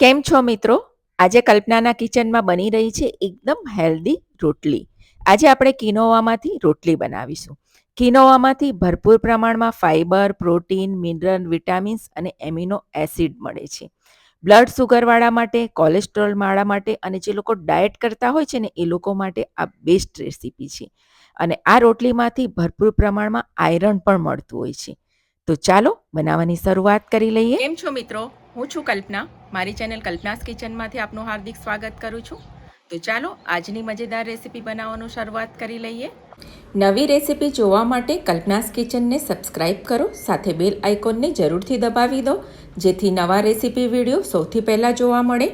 કેમ છો મિત્રો? આજે કલ્પનાના કિચનમાં બની રહી છે એકદમ હેલ્ધી રોટલી. આજે આપણે કિનોવામાંથી રોટલી બનાવીશું. કિનોવામાંથી ભરપૂર પ્રમાણમાં ફાઇબર પ્રોટીન, મિનરલ વિટામિન્સ અને એમિનો એસિડ મળે છે. બ્લડ સુગરવાળા માટે કોલેસ્ટ્રોલવાળા માટે અને જે લોકો ડાયટ કરતા હોય છે ને, એ લોકો માટે આ બેસ્ટ રેસીપી છે. અને આ રોટલીમાંથી ભરપૂર પ્રમાણમાં આયરન પણ મળતું હોય છે. તો ચાલો, બનાવવાની શરૂઆત કરી લઈએ. કેમ છો મિત્રો? હું છું કલ્પના. મારી ચેનલ કલ્પનાસ કિચનમાંથી આપનું હાર્દિક સ્વાગત કરું છું. તો ચાલો, આજની મજેદાર રેસીપી બનાવવાનું શરૂઆત કરી લઈએ. નવી રેસીપી જોવા માટે કલ્પનાસ કિચનને સબસ્ક્રાઇબ કરો, સાથે બેલ આઇકોનને જરૂરથી દબાવી દો, જેથી નવા રેસીપી વીડિયો સૌથી પહેલાં જોવા મળે.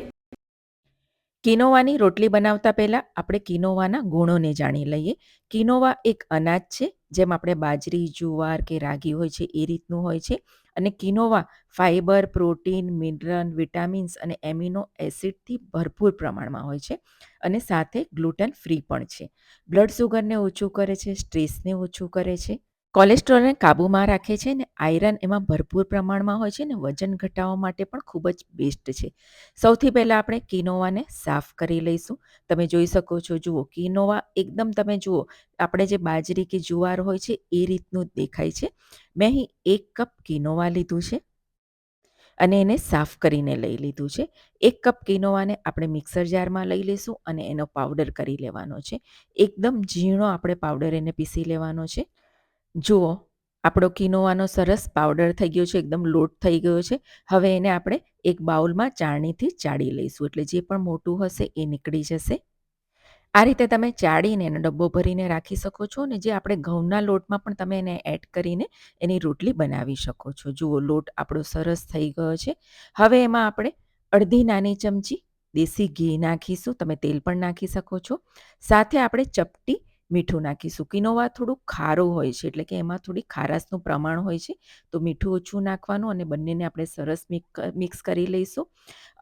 કિનોવાની રોટલી બનાવતા પહેલાં આપણે કિનોવાના ગુણોને જાણી લઈએ. કિનોવા એક અનાજ છે, જેમ આપણે બાજરી, જુવાર કે રાગી હોય છે, એ રીતનું હોય છે. અને quinoa fibre protein mineral vitamins અને એમિનો એસિડથી ભરપૂર પ્રમાણમાં હોય છે અને સાથે ગ્લુટન ફ્રી પણ છે. બ્લડ સુગરને ઓછું કરે છે સ્ટ્રેસને ઓછું કરે છે. કોલેસ્ટ્રોલને કાબૂમાં રાખે છે ને આયરન એમાં ભરપૂર પ્રમાણમાં હોય છે ને વજન ઘટાડવા માટે પણ ખૂબ જ બેસ્ટ છે. સૌથી પહેલાં આપણે કિનોવાને સાફ કરી લઈશું. તમે જોઈ શકો છો, જુઓ, કિનોવા એકદમ તમે જુઓ, આપણે જે બાજરી કે જુવાર હોય છે એ રીતનું દેખાય છે. મેં અહીં એક કપ કિનોવા લીધું છે અને એને સાફ કરીને લઈ લીધું છે. એક કપ કિનોવાને આપણે મિક્સર જારમાં લઈ લઈશું અને એનો પાવડર કરી લેવાનો છે. એકદમ ઝીણો આપણે પાવડર એને પીસી લેવાનો છે. જુઓ, આપણો કિનોવાનો સરસ પાવડર થઈ ગયો છે, એકદમ લોટ થઈ ગયો છે. હવે એને આપણે એક બાઉલમાં ચાળણીથી ચાળી લઈશું, એટલે જે પણ મોટું હશે એ નીકળી જશે. આ રીતે તમે ચાળીને એનો ડબ્બો ભરીને રાખી શકો છો અને જે આપણે ઘઉંના લોટમાં પણ તમે એને એડ કરીને એની રોટલી બનાવી શકો છો. જુઓ, લોટ આપણો સરસ થઈ ગયો છે. હવે એમાં આપણે અડધી નાની ચમચી દેશી ઘી નાખીશું, તમે તેલ પણ નાખી શકો છો. સાથે આપણે ચપટી મીઠું નાખીશું. કિનોવા થોડું ખારું હોય છે, એટલે કે એમાં થોડી ખારાશનું પ્રમાણ હોય છે, તો મીઠું ઓછું નાખવાનું અને બંનેને આપણે સરસ મિક્સ કરી લઈશું.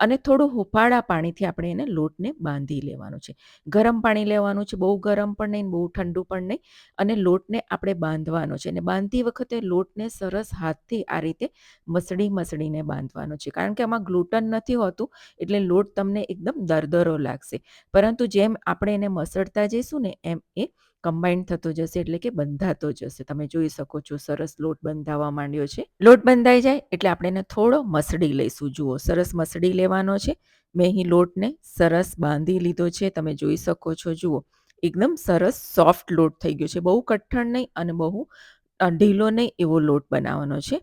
અને થોડું હુફાળા પાણીથી આપણે એને લોટને બાંધી લેવાનું છે. ગરમ પાણી લેવાનું છે, બહુ ગરમ પણ નહીં, બહુ ઠંડુ પણ નહીં. અને લોટને આપણે બાંધવાનો છે. અને બાંધતી વખતે લોટને સરસ હાથથી આ રીતે મસળી મસળીને બાંધવાનો છે. કારણ કે આમાં ગ્લુટન નથી હોતું, એટલે લોટ તમને એકદમ દરદરો લાગશે. પરંતુ જેમ આપણે એને મસળતા જઈશું ને, એમ એ કમ્બાઈન થતો જશે એટલે કે બંધાતો જશે. તમે જોઈ શકો છો, સરસ લોટ બંધાવા માંડ્યો છે. લોટ બંધાઈ જાય એટલે આપણે એને થોડો મસડી લઈશું. જુઓ, સરસ મસડી લેવાનો છે. મેં અહીં લોટને સરસ બાંધી લીધો છે. તમે જોઈ શકો છો, જુઓ. એકદમ સરસ સોફ્ટ લોટ થઈ ગયો છે. બહુ કઠણ નહીં અને બહુ ઢીલો નહીં એવો લોટ બનાવવાનો છે.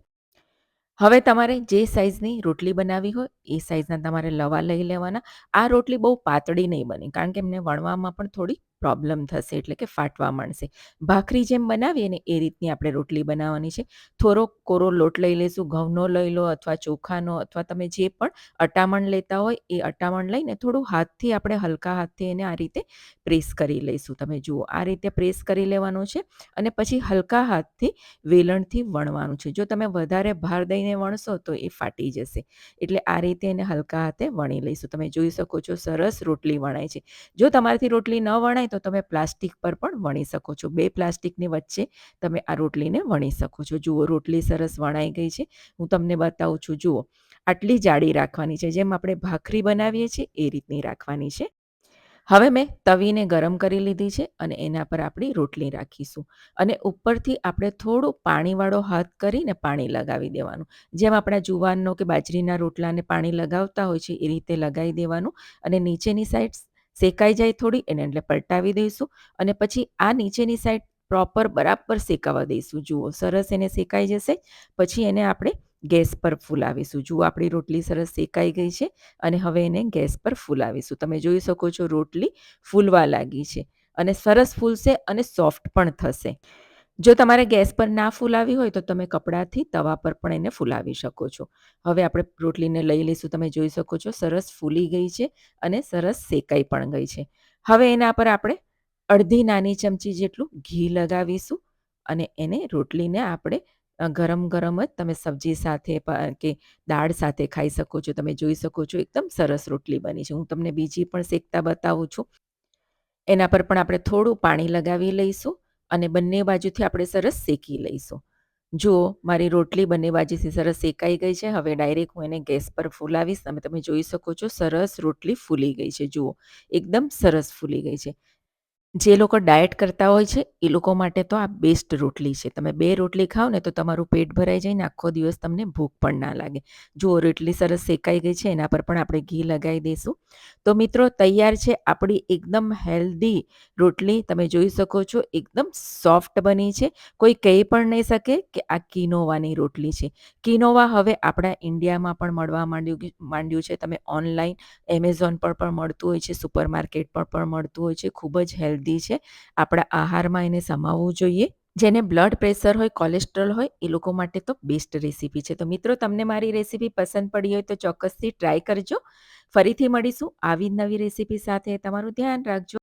હવે તમારે જે સાઇઝની રોટલી બનાવી હોય, એ સાઇઝના તમારે લવા લઈ લેવાના. આ રોટલી બહુ પાતળી નહીં બની. કારણ કે એમને વણવામાં પણ થોડી પ્રોબ્લેમ થશે એટલે કે ફાટવા માંડશે. ભાખરી જેમ બનાવીએ ને એ રીતની આપણે રોટલી બનાવવાની છે. થોડો કોરો લોટ લઈ લઈશું ઘઉંનો લઈ લો અથવા ચોખાનો અથવા તમે જે પણ અટામણ લેતા હોય એ અટામણ લઈને થોડું હાથથી આપણે હલકા હાથથી એને આ રીતે પ્રેસ કરી લઈશું. તમે જુઓ, આ રીતે પ્રેસ કરી લેવાનું છે અને પછી હલકા હાથથી વેલણથી વણવાનું છે. જો તમે વધારે ભાર દઈને વણશો તો એ ફાટી જશે. એટલે આ રીતે એને હલકા હાથે વણી લઈશું. તમે જોઈ શકો છો સરસ રોટલી વણાય છે. જો તમારાથી રોટલી ન વણાય તો તમે પ્લાસ્ટિક પર પણ વણી શકો છો. બે પ્લાસ્ટિકની વચ્ચે તમે આ રોટલીને વણી શકો છો. જુઓ, રોટલી સરસ વણાઈ ગઈ છે. હું તમને બતાવું છું, જુઓ. આટલી જાડી રાખવાની છે. જેમ આપણે ભાખરી બનાવીએ છીએ, એ રીતની રાખવાની છે. હવે મેં તવીને ગરમ કરી લીધી છે અને એના પર આપણી રોટલી રાખીશું. અને ઉપરથી આપણે થોડું પાણીવાળો હાથ કરીને પાણી લગાવી દેવાનું. જેમ આપણા જુવારનો કે બાજરીના રોટલાને પાણી લગાવતા હોય છે, એ રીતે લગાવી દેવાનું. અને નીચેની સાઈડ શેકાઈ જાય થોડી, એને એટલે પલટાવી દઈશું અને પછી આ નીચેની સાઈડ પ્રોપર બરાબર શેકાવા દઈશું. જુઓ, સરસ એને શેકાઈ જશે. પછી એને આપણે ગેસ પર ફૂલાવીશું. જુઓ, આપણી રોટલી સરસ શેકાઈ ગઈ છે અને હવે એને ગેસ પર ફૂલાવીશું. તમે જોઈ શકો છો રોટલી ફૂલવા લાગી છે અને સરસ ફૂલશે અને સોફ્ટ પણ થશે. જો તમારે ગેસ પર ના ફૂલાવી હોય તો તમે કપડાથી તવા પર પણ એને ફૂલાવી શકો છો. હવે આપણે રોટલીને લઈ લઈશું, તમે જોઈ શકો છો, સરસ ફૂલી ગઈ છે અને સરસ શેકાઈ પણ ગઈ છે. હવે એના પર આપણે અડધી નાની ચમચી જેટલું ઘી લગાવીશું અને એને રોટલીને આપણે ગરમ ગરમ જ તમે સબ્જી સાથે કે દાળ સાથે ખાઈ શકો છો. તમે જોઈ શકો છો, એકદમ સરસ રોટલી બની છે. હું તમને બીજી પણ શેકતા બતાવું છું. એના પર પણ આપણે થોડું પાણી લગાવી લઈશું. અને બંને બાજુથી આપણે સરસ શેકી લઈશું. જુઓ મારી રોટલી બંને બાજુથી સરસ શેકાઈ ગઈ છે, હવે ડાયરેક્ટ હું એને ગેસ પર ફૂલાવીશ. તમે તમે જોઈ શકો છો, સરસ રોટલી ફૂલી ગઈ છે. જુઓ, એકદમ સરસ ફૂલી ગઈ છે. જે લોકો ડાયટ કરતા હોય છે, એ લોકો માટે તો આ બેસ્ટ રોટલી છે. તમે બે રોટલી ખાઓ ને તો તમારું પેટ ભરાઈ જાય ને આખો દિવસ તમને ભૂખ પણ ના લાગે. જુઓ રોટલી સરસ શેકાઈ ગઈ છે, એના પર પણ આપણે ઘી લગાવી દઈશું તો મિત્રો, તૈયાર છે આપણી એકદમ હેલ્ધી રોટલી. તમે જોઈ શકો છો, એકદમ સોફ્ટ બની છે. કોઈ કહી પણ નહીં શકે કે આ કિનોવાની રોટલી છે. કિનોવા હવે આપણા ઇન્ડિયામાં પણ મળવા માંડ્યું માંડ્યું છે. તમે ઓનલાઈન, એમેઝોન પર પણ મળતું હોય છે સુપર માર્કેટ પર પણ મળતું હોય છે. ખૂબ જ હેલ્ધી છે. આપણા આહારમાં એને સમાવવું જોઈએ. જેને બ્લડ પ્રેશર હોય કોલેસ્ટ્રોલ હોય, એ લોકો માટે તો બેસ્ટ રેસીપી છે. તો મિત્રો, તમને મારી રેસીપી પસંદ પડી હોય તો ચોક્કસથી ટ્રાય કરજો. ફરીથી મળીશું આવી નવી રેસીપી સાથે. તમારું ધ્યાન રાખજો.